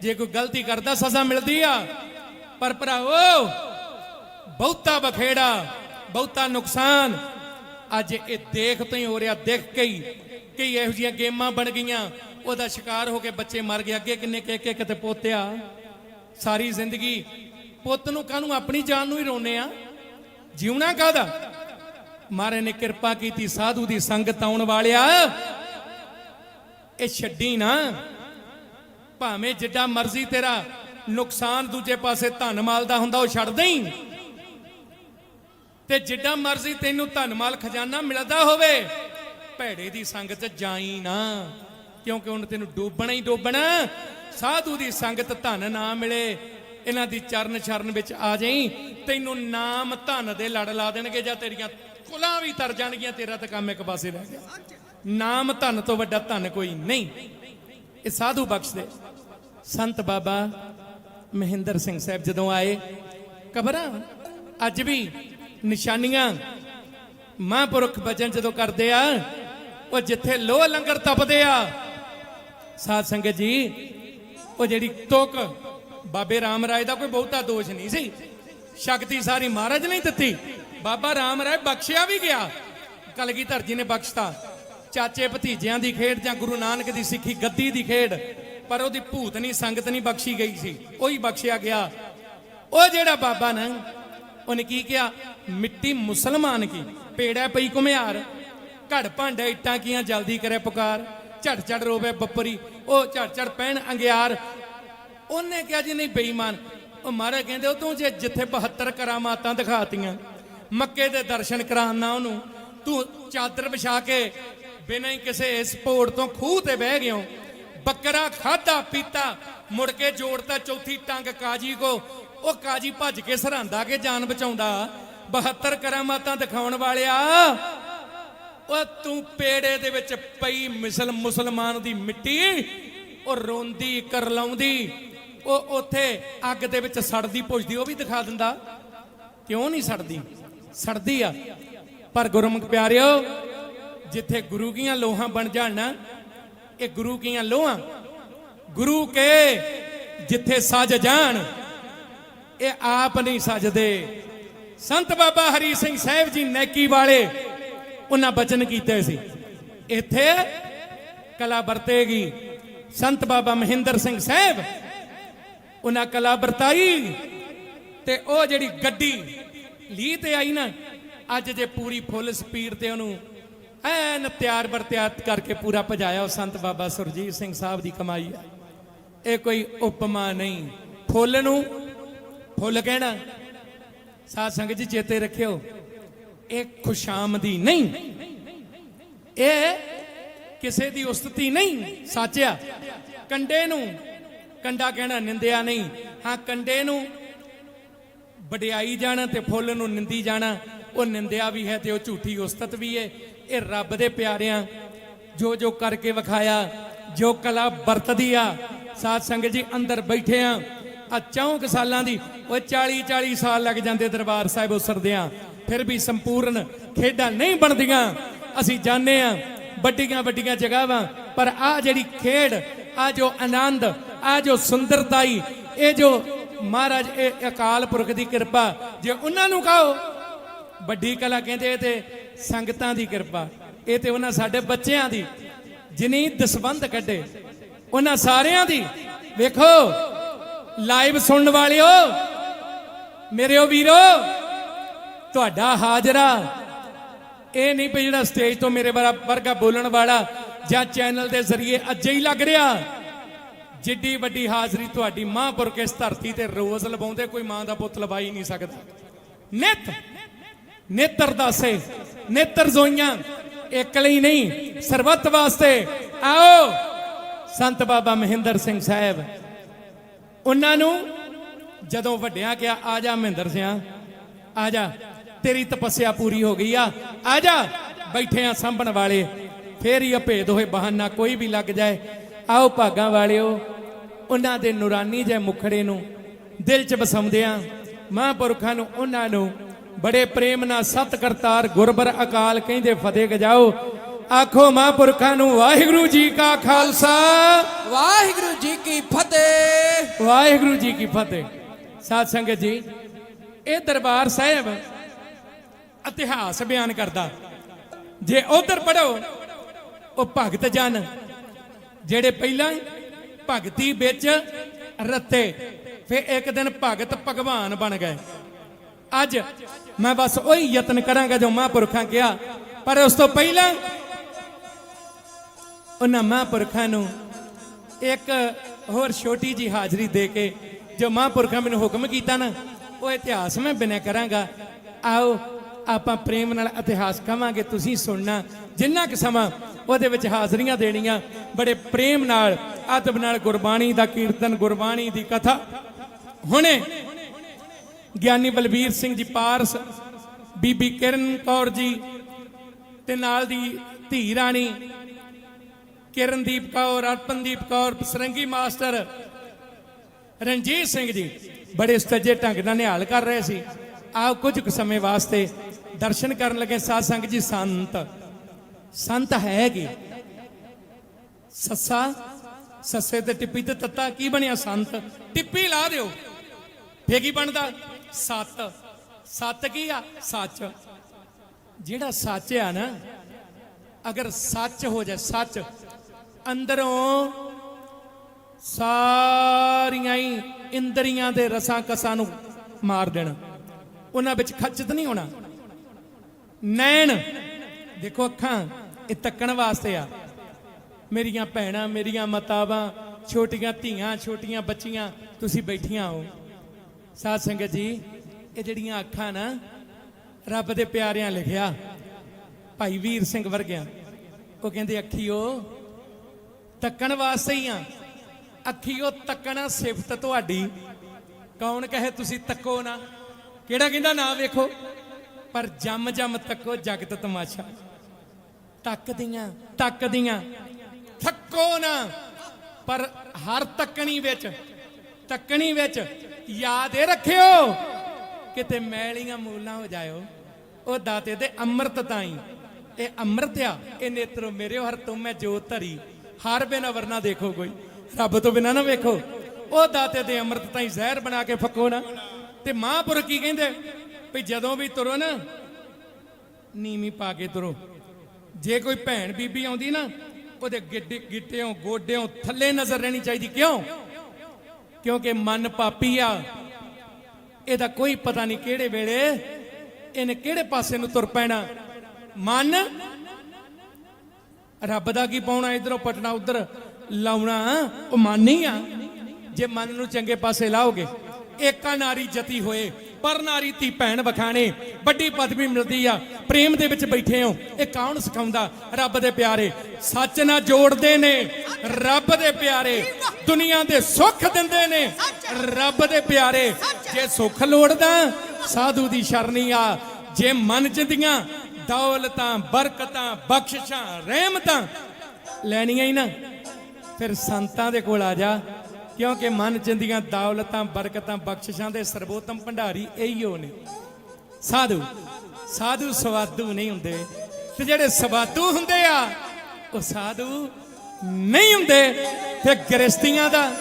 ਜੇ ਕੋਈ ਗਲਤੀ ਕਰਦਾ, ਸਜ਼ਾ ਮਿਲਦੀ ਆ। ਪਰ ਭਰਾਵੋ, ਬਹੁਤਾ ਬਖੇੜਾ ਬਹੁਤਾ ਨੁਕਸਾਨ ਅੱਜ ਇਹ ਦੇਖ ਤੋਂ ਹੀ ਹੋ ਰਿਹਾ, ਦੇਖ ਕੇ ਹੀ ਕਈ ਇਹੋ ਜਿਹੀਆਂ ਗੇਮਾਂ ਬਣ ਗਈਆਂ। ਉਹਦਾ ਸ਼ਿਕਾਰ ਹੋ ਕੇ ਬੱਚੇ ਮਰ ਗਏ, ਅੱਗੇ ਕਿੰਨੇ ਕਿ ਕਿ, ਕਿਤੇ ਪੋਤਿਆ। ਸਾਰੀ ਜ਼ਿੰਦਗੀ ਪੁੱਤ ਨੂੰ ਕਾਹਨੂੰ ਆਪਣੀ ਜਾਨ ਨੂੰ ਹੀ ਰੋਨੇ ਆ? ਜਿਉਣਾ ਕਾਹਦਾ? ਮਾਰੇ ਨੇ ਕਿਰਪਾ ਕੀਤੀ ਸਾਧੂ ਦੀ ਸੰਗਤ ਆਉਣ ਵਾਲਿਆ। ਇਹ ਛੱਡੀ ਨਾ। ਭਾਵੇਂ ਜਿੱਡਾ ਮਰਜ਼ੀ ਤੇਰਾ ਨੁਕਸਾਨ ਦੂਜੇ ਪਾਸੇ ਧਨ ਮਾਲ ਦਾ ਹੁੰਦਾ, ਉਹ ਛੱਡ ਦੇਈ ਤੇ ਜਿੱਡਾ ਮਰਜ਼ੀ ਤੈਨੂੰ ਧਨ ਮਾਲ ਖਜ਼ਾਨਾ ਮਿਲਦਾ ਹੋਵੇ, ਭੈੜੇ ਦੀ ਸੰਗਤ ਜਾਈ ਨਾ, ਕਿਉਂਕਿ ਉਹਨੇ ਤੈਨੂੰ ਡੋਬਣਾ ਹੀ ਡੋਬਣਾ। ਸਾਧੂ ਦੀ ਸੰਗਤ ਧਨ ਨਾ ਮਿਲੇ, ਇਹਨਾਂ ਦੀ ਚਰਨ ਚਰਨ ਵਿੱਚ ਆ ਜਾਈ। ਤੈਨੂੰ ਨਾਮ ਧਨ ਦੇ ਲੜ ਲਾ ਦੇਣਗੇ ਜਾਂ ਤੇਰੀਆਂ ਕੁਲਾਂ ਵੀ ਤਰ ਜਾਣਗੀਆਂ, ਤੇਰਾ ਤਾਂ ਕੰਮ ਇੱਕ ਪਾਸੇ ਰਹਿ ਗਿਆ। ਨਾਮ ਧਨ ਤੋਂ ਵੱਡਾ ਧਨ ਕੋਈ ਨਹੀਂ। ਇਹ ਸਾਧੂ ਬਖਸ਼ ਦੇ ਸੰਤ ਬਾਬਾ ਮਹਿੰਦਰ ਸਿੰਘ ਸਾਹਿਬ ਜਦੋਂ ਆਏ, ਕਬਰਾਂ, ਅੱਜ ਵੀ ਨਿਸ਼ਾਨੀਆਂ, ਮਹਾਂਪੁਰਖ ਬਚਨ ਜਦੋਂ ਕਰਦੇ ਆ, ਉਹ ਜਿੱਥੇ ਲੋਹ ਲੰਗਰ ਤਪਦੇ ਆ, ਸਾਧ ਸੰਗਤ ਜੀ, ਉਹ ਜਿਹੜੀ ਤੁਕ ਬਾਬੇ ਰਾਮ ਰਾਏ ਦਾ ਕੋਈ ਬਹੁਤਾ ਦੋਸ਼ ਨਹੀਂ ਸੀ। ਸ਼ਕਤੀ ਸਾਰੀ ਮਹਾਰਾਜ ਨਹੀਂ ਦਿੱਤੀ। ਬਾਬਾ ਰਾਮ ਰਾਏ ਬਖਸ਼ਿਆ ਵੀ ਗਿਆ। ਕਲਗੀਧਰ ਜੀ ਨੇ ਬਖਸ਼ਤਾ। ਚਾਚੇ ਭਤੀਜਿਆਂ ਦੀ ਖੇਡ ਜਾਂ ਗੁਰੂ ਨਾਨਕ ਦੀ ਸਿੱਖੀ ਗੱਦੀ ਦੀ ਖੇਡ। ਪਰ ਉਹਦੀ ਭੂਤ ਨਹੀਂ, ਸੰਗਤ ਨਹੀਂ ਬਖਸ਼ੀ ਗਈ ਸੀ। ਉਹੀ ਬਖਸ਼ਿਆ ਗਿਆ। ਉਹ ਜਿਹੜਾ ਬਾਬਾ ਨਾ ਉਹਨੇ ਕੀ ਕਿਹਾ? ਮਿੱਟੀ ਮੁਸਲਮਾਨ ਕੀ? ਪੇੜਾ ਪਈ ਘੁਮਿਆਰ। ਘੜ ਭਾਂਡਾ ਇੱਟਾਂ ਕੀਆਂ, ਜਲਦੀ ਕਰੇ ਪੁਕਾਰ। ਝੜ ਝੜ ਰੋਵੇ ਬੱਪਰੀ। ਉਹ ਝੜ ਝੜ ਪੈਣ ਅੰਗਿਆਰ। ਉਹਨੇ ਕਿਹਾ ਜੀ, ਨਹੀਂ ਬੇਈਮਾਨ। ਉਹ ਮਹਾਰਾਜ ਕਹਿੰਦੇ, ਉਹ ਤੂੰ ਜੇ ਜਿੱਥੇ 72 ਕਰਾਮਾਤਾਂ ਦਿਖਾਤੀਆਂ। ਮੱਕੇ ਦੇ ਦਰਸ਼ਨ ਕਰਾਉਣਾ ਉਹਨੂੰ। ਤੂੰ ਚਾਦਰ ਵਿਛਾ ਕੇ ਬਿਨਾਂ ਹੀ ਕਿਸੇ ਸਪੋਰਟ ਤੋਂ ਖੂਹ ਤੇ ਬਹਿ ਗਿਓ। ਬੱਕਰਾ ਖਾਦਾ ਪੀਤਾ, ਮੁੜ ਕੇ ਜੋੜਤਾ ਚੌਥੀ ਟੰਗ ਕਾਜੀ ਕੋ। ਉਹ ਕਾਜੀ ਭੱਜ ਕੇ ਸਰਹੰਦਾ ਕੇ ਜਾਨ ਬਚਾਉਂਦਾ। 72 ਕਰਾਮਾਤਾਂ ਦਿਖਾਉਣ ਵਾਲਿਆ। ਉਹ ਤੂੰ ਪੇੜੇ ਦੇ ਵਿੱਚ ਪਈ ਮਿਸਲ ਮੁਸਲਮਾਨ ਦੀ ਮਿੱਟੀ, ਉਹ ਰੋਂਦੀ ਕਰਲਾਉਂਦੀ ਉਹ ਉੱਥੇ ਅੱਗ ਦੇ ਵਿੱਚ ਸੜਦੀ ਪੁੱਜਦੀ, ਉਹ ਵੀ ਦਿਖਾ ਦਿੰਦਾ। ਕਿਉਂ ਨਹੀਂ ਸੜਦੀ? ਸੜਦੀ ਆ। ਪਰ ਗੁਰਮੁਖ ਪਿਆਰਿਓ, ਜਿੱਥੇ ਗੁਰੂ ਕੀਆਂ ਲੋਹਾਂ ਬਣ ਜਾਣ ਨਾ ਇਹ ਗੁਰੂ ਕੀਆਂ ਲੋਹਾਂ? ਗੁਰੂ ਕੇ ਜਿੱਥੇ ਸਜ ਜਾਣ, ਇਹ ਆਪ ਨਹੀਂ ਸਜਦੇ। ਸੰਤ ਬਾਬਾ ਹਰੀ ਸਿੰਘ ਸਾਹਿਬ ਜੀ ਨੈਕੀ ਵਾਲੇ, ਉਹਨਾਂ ਬਚਨ ਕੀਤੇ ਸੀ। ਇੱਥੇ ਕਲਾ ਵਰਤੇਗੀ। ਸੰਤ ਬਾਬਾ ਮਹਿੰਦਰ ਸਿੰਘ ਸਾਹਿਬ, ਉਹਨਾਂ ਕਲਾ ਵਰਤਾਈ, ਤੇ ਉਹ ਜਿਹੜੀ ਗੱਡੀ ਲੀ ਤੇ ਆਈ ਨਾ, ਅੱਜ ਜੇ ਪੂਰੀ ਫੁੱਲ ਸਪੀਡ ਤੇ ਉਹਨੂੰ ਐਨ ਤਿਆਰ ਬਰਤਿਆਰ ਕਰਕੇ ਪੂਰਾ ਭਜਾਇਆ ਉਹ ਸੰਤ ਬਾਬਾ ਸੁਰਜੀਤ ਸਿੰਘ ਸਾਹਿਬ ਦੀ ਕਮਾਈ ਆ। ਇਹ ਕੋਈ ਉਪਮਾ ਨਹੀਂ। ਫੁੱਲ ਨੂੰ ਫੁੱਲ ਕਹਿਣਾ। ਸਾਧ ਸੰਗਤ ਜੀ ਚੇਤੇ ਰੱਖਿਓ, ਇਹ ਖੁਸ਼ਾਮਦੀ ਨਹੀਂ। ਇਹ ਕਿਸੇ ਦੀ ਉਸਤਤੀ ਨਹੀਂ, ਸਾਚਿਆ। ਕੰਡੇ ਨੂੰ ਕੰਡਾ ਕਹਿਣਾ, ਨਿੰਦਿਆ ਨਹੀਂ। ਹਾਂ, ਕੰਡੇ ਨੂੰ ਵਡਿਆਈ ਜਾਣਾ ਤੇ ਫੁੱਲ ਨੂੰ ਨਿੰਦੀ ਜਾਣਾ, ਉਹ ਨਿੰਦਿਆ ਵੀ ਹੈ ਤੇ ਉਹ ਝੂਠੀ ਉਸਤਤ ਵੀ ਹੈ। ਇਹ ਰੱਬ ਦੇ ਪਿਆਰਿਆਂ, ਜੋ ਜੋ ਕਰਕੇ ਵਿਖਾਇਆ, ਜੋ ਕਲਾ ਵਰਤਦੀ ਆ, ਸਾਧ ਸੰਗਤ ਜੀ ਅੰਦਰ ਬੈਠੇ ਆ ਆ ਚੌਂਕ ਸਾਲਾਂ ਦੀ ਉਹ 40 40 ਸਾਲ ਲੱਗ ਜਾਂਦੇ ਦਰਬਾਰ ਸਾਹਿਬ ਉਸਰਦਿਆਂ, ਫਿਰ ਵੀ ਸੰਪੂਰਨ ਖੇਡਾਂ ਨਹੀਂ ਬਣਦੀਆਂ, ਅਸੀਂ ਜਾਣਦੇ ਆ, ਵੱਡੀਆਂ ਵੱਡੀਆਂ ਜਗ੍ਹਾਵਾਂ, ਪਰ ਆ ਜਿਹੜੀ ਖੇਡ ਆ ਜੋ ਆਨੰਦ ਆ ਜੋ ਸੁੰਦਰਤਾਈ, ਇਹ ਜੋ ਮਹਾਰਾਜ, ਇਹ ਅਕਾਲ ਪੁਰਖ ਦੀ ਕਿਰਪਾ, ਜੇ ਉਹਨਾਂ ਨੂੰ ਕਹੋ, ਵੱਡੀ ਕਲਾ ਕਹਿੰਦੇ ਤੇ ਸੰਗਤਾਂ ਦੀ ਕਿਰਪਾ। ਇਹ ਤੇ ਉਹਨਾਂ ਸਾਡੇ ਬੱਚਿਆਂ ਦੀ। ਜਿਨੀ ਦਸਬੰਧ ਕੱਢੇ। ਉਹਨਾਂ ਸਾਰਿਆਂ ਦੀ। ਵੇਖੋ, ਲਾਈਵ ਸੁਣਨ ਵਾਲਿਓ ਮੇਰਿਓ ਵੀਰੋ, ਤੁਹਾਡਾ ਹਾਜ਼ਰਾ। ਇਹ ਨਹੀਂ ਵੀ ਜਿਹੜਾ ਸਟੇਜ ਤੋਂ ਮੇਰੇ ਵਰਾ- ਵਰਗਾ ਬੋਲਣ ਵਾਲਾ ਜਾਂ ਚੈਨਲ ਦੇ ਜ਼ਰੀਏ ਅੱਜੇ ਹੀ ਲੱਗ ਰਿਹਾ। ਜਿੱਡੀ ਵੱਡੀ ਹਾਜ਼ਰੀ ਤੁਹਾਡੀ ਮਹਾਂਪੁਰਖ ਇਸ ਧਰਤੀ ਤੇ ਰੋਜ਼ ਲਵਾਉਂਦੇ, ਕੋਈ ਮਾਂ ਦਾ ਪੁੱਤ ਲਵਾਈ ਨਹੀਂ ਸਕਦਾ। ਨਿਤ। ਨਿਤ ਅਰਦਾਸੇ ਨਿਤ ਰਜ਼ੋਈਆਂ ਇੱਕ ਲਈ ਨਹੀਂ, ਸਰਬੱਤ ਵਾਸਤੇ। ਆਓ, ਸੰਤ ਬਾਬਾ ਮਹਿੰਦਰ ਸਿੰਘ ਸਾਹਿਬ। ਉਹਨਾਂ ਨੂੰ ਜਦੋਂ ਵੱਡਿਆਂ ਕਿਹਾ, ਆ ਜਾ ਮਹਿੰਦਰ ਸਿਆ, ਆ ਜਾ, ਤੇਰੀ ਤਪੱਸਿਆ ਪੂਰੀ ਹੋ ਗਈ ਆ ਆ ਜਾ, ਬੈਠੇ ਆ ਸਾਂਭਣ ਵਾਲੇ। ਫੇਰ ਹੀ ਅਭੇਦ ਹੋਏ, ਬਹਾਨਾ ਕੋਈ ਵੀ ਲੱਗ ਜਾਏ। ਆਓ ਭਾਗਾਂ ਵਾਲਿਓ, ਉਹਨਾਂ ਦੇ ਨੂਰਾਨੀ ਜੇ ਮੁਖੜੇ ਨੂੰ ਦਿਲ 'ਚ ਵਸਾਉਂਦਿਆਂ ਮਹਾਂਪੁਰਖਾਂ ਨੂੰ, ਉਹਨਾਂ ਨੂੰ ਬੜੇ ਪ੍ਰੇਮ ਨਾਲ ਸਤ ਕਰਤਾਰ ਗੁਰਬਰ ਅਕਾਲ ਕਹਿੰਦੇ ਫਤਿਹ ਗਜਾਓ। ਆਖੋ ਮਹਾਂਪੁਰਖਾਂ ਨੂੰ ਵਾਹਿਗੁਰੂ ਜੀ ਕਾ ਖਾਲਸਾ। ਵਾਹਿਗੁਰੂ ਜੀ ਕੀ ਫਤਿਹ। ਵਾਹਿਗੁਰੂ ਜੀ ਕੀ ਫਤਿਹ। ਸਾਧ ਸੰਗਤ ਜੀ ਇਹ ਦਰਬਾਰ ਸਾਹਿਬ ਇਤਿਹਾਸ ਬਿਆਨ ਕਰਦਾ। ਜੇ ਉਧਰ ਪੜੋ ਉਹ ਭਗਤ ਜਨ ਜਿਹੜੇ ਪਹਿਲਾਂ ਭਗਤੀ ਵਿੱਚ ਰੱਤੇ ਫਿਰ ਇੱਕ ਦਿਨ ਭਗਤ ਭਗਵਾਨ ਬਣ ਗਏ। ਅੱਜ ਮੈਂ ਬਸ ਉਹੀ ਯਤਨ ਕਰਾਂਗਾ ਜੋ ਮਹਾਂਪੁਰਖਾਂ ਕਿਹਾ। ਪਰ ਉਸ ਤੋਂ ਪਹਿਲਾਂ ਉਹਨਾਂ ਮਹਾਂਪੁਰਖਾਂ ਨੂੰ ਇੱਕ ਹੋਰ ਛੋਟੀ ਜੀ ਹਾਜ਼ਰੀ ਦੇ ਕੇ ਜੋ ਮਹਾਂਪੁਰਖਾਂ ਮੈਨੂੰ ਹੁਕਮ ਕੀਤਾ ਨਾ, ਉਹ ਇਤਿਹਾਸ ਮੈਂ ਬਿਨਾਂ ਕਰਾਂਗਾ। ਆਓ ਆਪਾਂ ਪ੍ਰੇਮ ਨਾਲ ਇਤਿਹਾਸ ਕਵਾਂਗੇ, ਤੁਸੀਂ ਸੁਣਨਾ। ਜਿੰਨਾ ਕੁ ਸਮਾਂ ਉਹਦੇ ਵਿੱਚ ਹਾਜ਼ਰੀਆਂ ਦੇਣੀਆਂ, ਬੜੇ ਪ੍ਰੇਮ ਨਾਲ, ਅਦਬ ਨਾਲ ਗੁਰਬਾਣੀ ਦਾ ਕੀਰਤਨ, ਗੁਰਬਾਣੀ ਦੀ ਕਥਾ। ਹੁਣੇ ਗਿਆਨੀ ਬਲਬੀਰ ਸਿੰਘ ਜੀ ਪਾਰਸ, ਬੀਬੀ ਕਿਰਨ ਕੌਰ ਜੀ ਤੇ ਨਾਲ ਦੀ ਧੀ ਰਾਣੀ ਕਿਰਨਦੀਪ ਕੌਰ, ਅਰਪਨਦੀਪ ਕੌਰ ਸਰੰਗੀ ਮਾਸਟਰ ਰਣਜੀਤ ਸਿੰਘ ਜੀ ਬੜੇ ਸੱਜੇ ਢੰਗ ਨਾਲ ਨਿਹਾਲ ਕਰ ਰਹੇ ਸੀ। ਆਓ ਕੁਝ ਕੁ ਸਮੇਂ ਵਾਸਤੇ ਦਰਸ਼ਨ ਕਰਨ ਲੱਗੇ ਸਾਧ ਸੰਗਤ ਜੀ ਸੰਤ। ਸੰਤ ਹੈਗੇ। ਸੱਸਾ, ਸੱਸੇ ਤੇ ਟਿੱਪੀ ਤੇ ਤੱਤਾ ਕੀ ਬਣਿਆ ਸੰਤ? ਟਿੱਪੀ ਲਾ ਦਿਓ। ਫੇ ਕੀ ਬਣਦਾ? ਸੱਤ। ਸੱਤ ਕੀ ਆ? ਸੱਚ। ਜਿਹੜਾ ਸੱਚ ਆ ਨਾ, ਅਗਰ ਸੱਚ ਹੋ ਜਾਏ, ਸੱਚ ਅੰਦਰੋਂ ਸਾਰੀਆਂ ਹੀ ਇੰਦਰੀਆਂ ਦੇ ਰਸਾਂ ਕਸਾਂ ਨੂੰ ਮਾਰ ਦੇਣਾ। ਉਹਨਾਂ ਵਿੱਚ ਖਚਤ ਨਹੀਂ ਹੋਣਾ। ਨੈਣ, ਦੇਖੋ ਅੱਖਾਂ, ਇਹ ਤੱਕਣ ਵਾਸਤੇ ਆ। ਮੇਰੀਆਂ ਭੈਣਾਂ, ਮੇਰੀਆਂ ਮਤਾਵਾਂ, ਛੋਟੀਆਂ ਧੀਆਂ, ਛੋਟੀਆਂ ਬੱਚੀਆਂ, ਤੁਸੀਂ ਬੈਠੀਆਂ ਹੋ। ਸਾਧ ਸੰਗਤ ਜੀ, ਇਹ ਜਿਹੜੀਆਂ ਅੱਖਾਂ ਨਾ ਰੱਬ ਦੇ ਪਿਆਰਿਆਂ ਲਿਖਿਆ, ਭਾਈ ਵੀਰ ਸਿੰਘ ਵਰਗਿਆਂ, ਉਹ ਕਹਿੰਦੇ, ਅੱਖੀਓ, ਤੱਕਣ ਵਾਸਤੇ ਹੀ ਆ। ਅੱਖੀਓ, ਤੱਕਣਾ ਸਿਫਤ ਤੁਹਾਡੀ। ਕੌਣ ਕਹੇ ਤੁਸੀਂ ਤੱਕੋ ਨਾ? ਕਿਹੜਾ ਕਹਿੰਦਾ ਨਾ ਵੇਖੋ? ਪਰ ਜੰਮ ਜੰਮ ਤੱਕੋ ਜਗਤ ਤਮਾਸ਼ਾ। ਤੱਕਦੀਆਂ ਤੱਕਦੀਆਂ, ਥੱਕੋ ਨਾ। ਪਰ ਹਰ ਤੱਕਣੀ ਵਿੱਚ ਤੱਕਣੀ ਵਿੱਚ ਯਾਦ ਇਹ ਰੱਖਿਓ ਕਿਤੇ ਮੈਲੀਆਂ ਮੂਲਾਂ ਹੋ ਜਾਇਓ, ਉਹ ਦਾਤੇ ਦੇ ਅੰਮ੍ਰਿਤ ਤਾਈ। ਇਹ ਅੰਮ੍ਰਿਤ ਆ, ਇਹ ਨੇਤਰੋ ਮੇਰੇ ਹਰ ਤੁਮ ਮੈਂ ਜੋਤ ਧਰੀ। ਹਰ ਬਿਨਾ ਵਰਨਾ ਦੇਖੋ ਕੋਈ, ਰੱਬ ਤੋਂ ਬਿਨਾ ਨਾ ਵੇਖੋ। ਉਹ ਦਾਤੇ ਦੇ ਅੰਮ੍ਰਿਤ ਤਾਈ ਜ਼ਹਿਰ ਬਣਾ ਕੇ ਫੱਕੋ ਨਾ। ਤੇ ਮਹਾਂਪੁਰ ਕੀ ਕਹਿੰਦੇ? ਵੀ ਜਦੋਂ ਵੀ ਤੁਰੋ ਨਾ, ਨੀਵੀਂ ਪਾ ਕੇ ਤੁਰੋ। ਜੇ ਕੋਈ ਭੈਣ ਬੀਬੀ ਆਉਂਦੀ ਨਾ, ਉਹਦੇ ਗਿੱਡੇ ਗਿੱਟਿਓਂ ਗੋਡਿਓਂ ਥੱਲੇ ਨਜ਼ਰ ਰਹਿਣੀ ਚਾਹੀਦੀ। ਕਿਉਂ? ਕਿਉਂਕਿ ਮਨ ਪਾਪੀ ਆ। ਇਹਦਾ ਕੋਈ ਪਤਾ ਨਹੀਂ ਕਿਹੜੇ ਵੇਲੇ ਇਹਨੇ ਕਿਹੜੇ ਪਾਸੇ ਨੂੰ ਤੁਰ ਪੈਣਾ। ਮਨ ਰੱਬ ਦਾ ਕੀ ਪਾਉਣਾ, ਇਧਰੋਂ ਪਟਣਾ ਉਧਰ ਲਾਉਣਾ, ਉਹ ਮਨ ਹੀ ਆ। ਜੇ ਮਨ ਨੂੰ ਚੰਗੇ ਪਾਸੇ ਲਾਓਗੇ, ਏਕਾ ਨਾਰੀ ਜਤੀ ਹੋਏ। ਪਰ ਨਾਰੀ ਤੀ ਭੈਣ ਵਖਾਣੇ, ਵੱਡੀ ਪਦਵੀ ਮਿਲਦੀ ਆ, ਪ੍ਰੇਮ ਦੇ ਵਿੱਚ ਬੈਠੇ ਹੋ, ਇਹ ਕੌਣ ਸਿਖਾਉਂਦਾ? ਰੱਬ ਦੇ ਪਿਆਰੇ, ਸੱਚ ਨਾਲ ਜੋੜਦੇ ਨੇ, ਰੱਬ ਦੇ ਪਿਆਰੇ, ਦੁਨੀਆ ਦੇ ਸੁੱਖ ਦਿੰਦੇ ਨੇ, ਰੱਬ ਦੇ ਪਿਆਰੇ, ਜੇ ਸੁੱਖ ਲੋੜਦਾ, ਸਾਧੂ ਦੀ ਸ਼ਰਨੀ ਆ, ਜੇ ਮਨ ਚਿੰਦੀਆਂ ਦੌਲਤਾਂ, ਬਰਕਤਾਂ, ਬਖਸ਼ਿਸ਼ਾਂ, ਰਹਿਮਤਾਂ, ਲੈਣੀਆਂ ਹੀ ਨਾ, ਫਿਰ ਸੰਤਾਂ ਦੇ ਕੋਲ ਆ ਜਾ ਕਿਉਂਕਿ ਮਨ ਚਿੰਦੀਆਂ ਦੌਲਤਾਂ, ਬਰਕਤਾਂ, ਬਖਸ਼ਿਸ਼ਾਂ ਦੇ ਸਰਬੋਤਮ ਭੰਡਾਰੀ ਇਹੀਓ ਨੇ। ਸਾਧੂ ਸਾਧੂ ਸਵਾਦੂ ਨਹੀਂ ਹੁੰਦੇ। ਤੇ ਜਿਹੜੇ ਸਵਾਦੂ ਹੁੰਦੇ ਆ, ਉਹ ਸਾਧੂ ਨਹੀਂ ਹੁੰਦੇ। ਤੇ ਗ੍ਰਸਤੀਆਂ ਦਾ,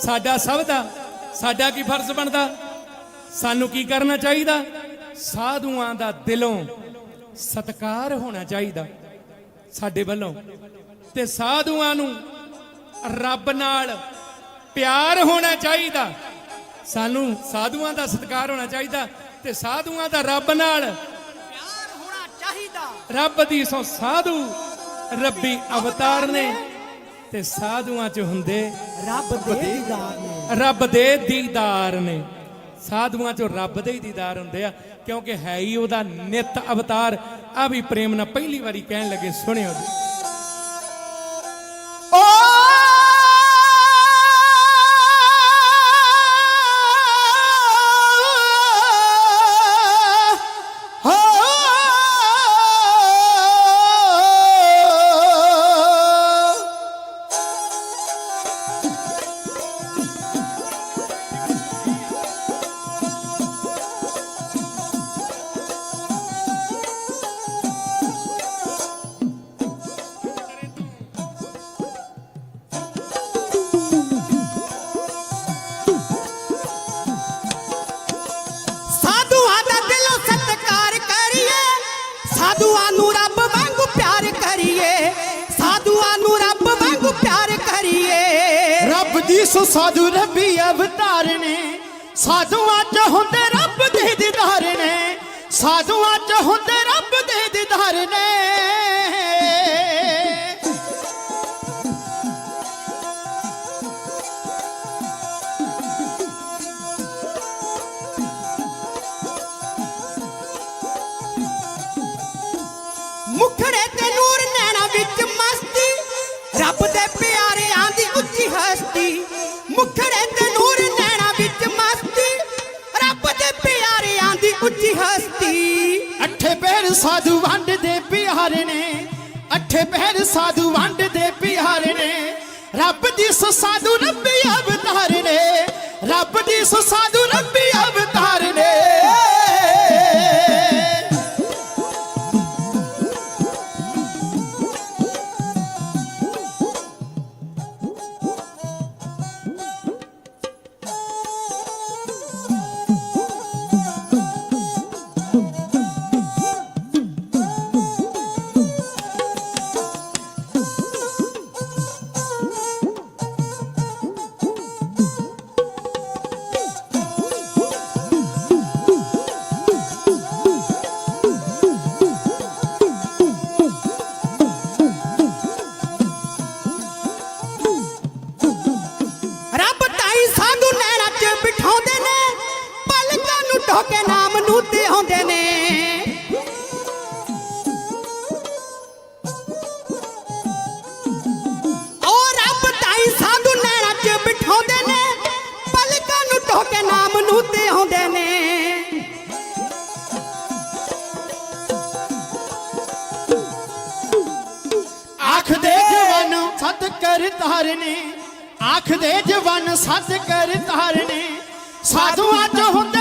ਸਾਡਾ ਸਭ ਦਾ, ਸਾਡਾ ਕੀ ਫਰਜ਼ ਬਣਦਾ? ਸਾਨੂੰ ਕੀ ਕਰਨਾ ਚਾਹੀਦਾ? ਸਾਧੂਆਂ ਦਾ ਦਿਲੋਂ ਸਤਕਾਰ ਹੋਣਾ ਚਾਹੀਦਾ ਸਾਡੇ ਵੱਲੋਂ। ਤੇ ਸਾਧੂਆਂ ਨੂੰ ਰੱਬ ਨਾਲ ਪਿਆਰ ਹੋਣਾ ਚਾਹੀਦਾ। ਸਾਨੂੰ ਸਾਧੂਆਂ ਦਾ ਸਤਿਕਾਰ ਹੋਣਾ ਚਾਹੀਦਾ ਤੇ ਸਾਧੂਆਂ ਦਾ ਰੱਬ ਨਾਲ ਪਿਆਰ ਹੋਣਾ ਚਾਹੀਦਾ। ਰੱਬ ਦੀ ਸੋ ਸਾਧੂ ਰੱਬੀ ਅਵਤਾਰ ਨੇ ਤੇ ਸਾਧੂਆਂ ਚ ਹੁੰਦੇ ਰੱਬ ਦੇ ਦੀਦਾਰ ਨੇ। ਰੱਬ ਦੇ ਦੀਦਾਰ ਨੇ। ਸਾਧੂਆਂ ਚੋਂ ਰੱਬ ਦੇ ਹੀ ਦੀਦਾਰ ਹੁੰਦੇ ਆ ਕਿਉਂਕਿ ਹੈ ਹੀ ਉਹਦਾ ਨਿਤ ਅਵਤਾਰ। ਆ ਵੀ ਪ੍ਰੇਮ ਨਾਲ ਪਹਿਲੀ ਵਾਰੀ ਕਹਿਣ ਲੱਗੇ ਸੁਣਿਓ ਜੀ। ਸੋ ਸਾਧੂ ਰੱਬੀ ਅਵਤਾਰ ਨੇ ਸਾਧੂਆਂ ਚ ਹੁੰਦੇ ਰੱਬ ਦੇ ਦੀਦਾਰ ਨੇ ਸਾਧੂਆਂ ਚ ਹੁੰਦੇ ਰੱਬ ਦੇ ਦੀਦਾਰ ਨੇ ਮੁਖੜੇ ਤੇ ਨੂਰ ਨੈਣਾ ਵਿੱਚ ਮਸਤੀ। ਰੱਬ ਦੇ ਪਿਆਰਿਆਂ ਦੀ ਉੱਚੀ ਹਸਤੀ। ਮੁਖੜੇ ਤੇ ਨੂਰ ਨੈਣਾ ਵਿੱਚ ਮਸਤੀ। ਰੱਬ ਦੇ ਪਿਆਰਿਆਂ ਦੀ ਉੱਚੀ ਹਸਤੀ। ਅੱਠੇ ਪੈਰ ਸਾਧੂ ਵੰਡ ਦੇ ਪਿਆਰੇ ਨੇ। ਅੱਠੇ ਪੈਰ ਸਾਧੂ ਵੰਡ ਦੇ ਪਿਆਰੇ ਨੇ। ਰੱਬ ਦੀ ਸੋ ਸਾਧੂ ਰੱਬੀ ਅਵਤਾਰ ਨੇ। ਰੱਬ ਦੀ ਸੋ ਸਾਧੂ ਆਖ ਦੇ ਜਵਾਨ ਸਤ ਕਰ ਧਾਰਨੇ। ਸਾਧੂਆਂ ਚ ਹੁੰਦੇ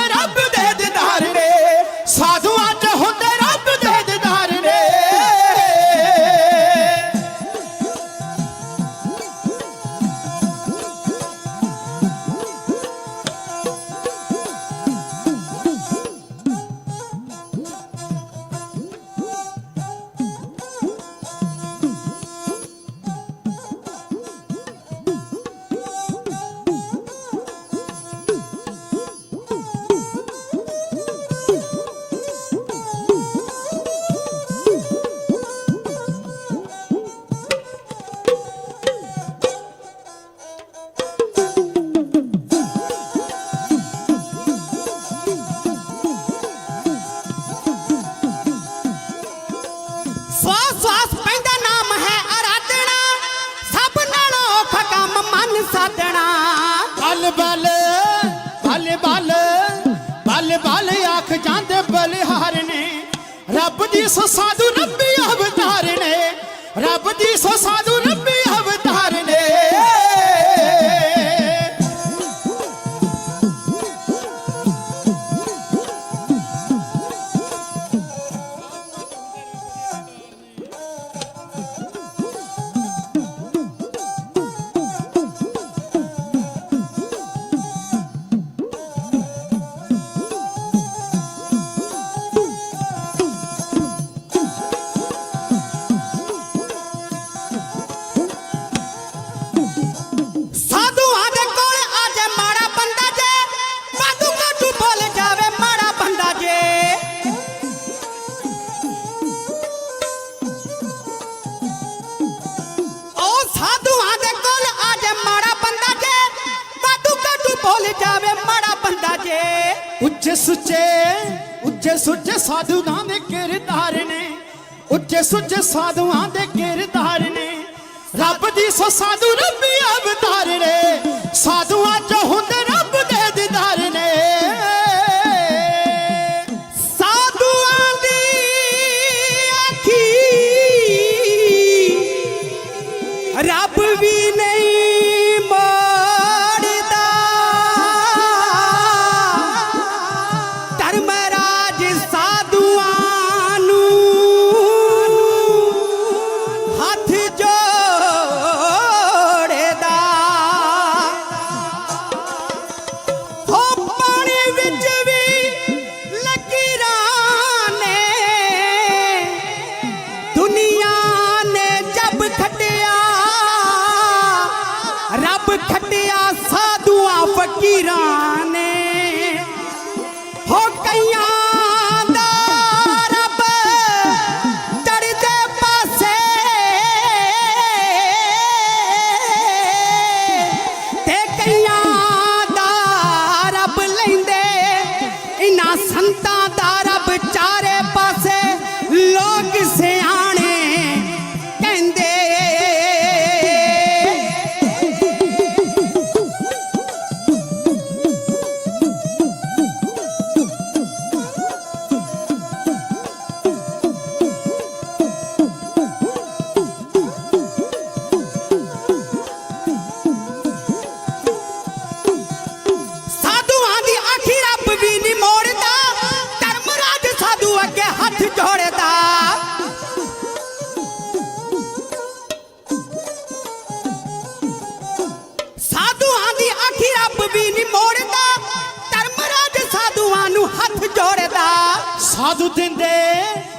ਸੁੱਚੇ ਸਾਧੂਆਂ ਦੇ ਕਿਰਦਾਰ ਨੇ। ਰੱਬ ਦੀ ਸੋ ਸਾਧੂ ਰੱਬੀ ਅਵਤਾਰ ਨੇ। ਸਾਧੂਆਂ ਚ ਹੁੰਦੇ ਸਾਧੂ ਦਿੰਦੇ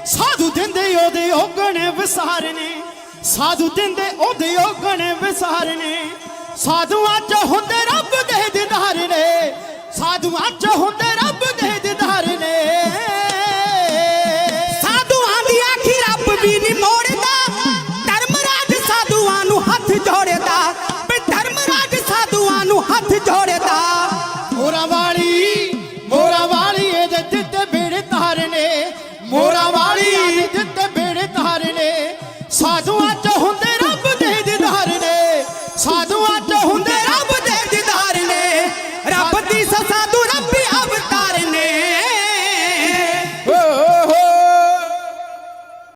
ਸਾਧੂ ਦਿੰਦੇ, ਉਹਦੇ ਓਗਣ ਵਿਸਾਰਨੇ। ਸਾਧੂ ਦਿੰਦੇ, ਉਹਦੇ ਓਗਣ ਵਿਸਾਰਨੇ। ਸਾਧੂਆਂ ਚ ਹੁੰਦੇ ਰੱਬ ਦੇ ਦਿਦਾਰ ਨੇ। ਸਾਧੂਆਂ ਚ ਹੁੰਦੇ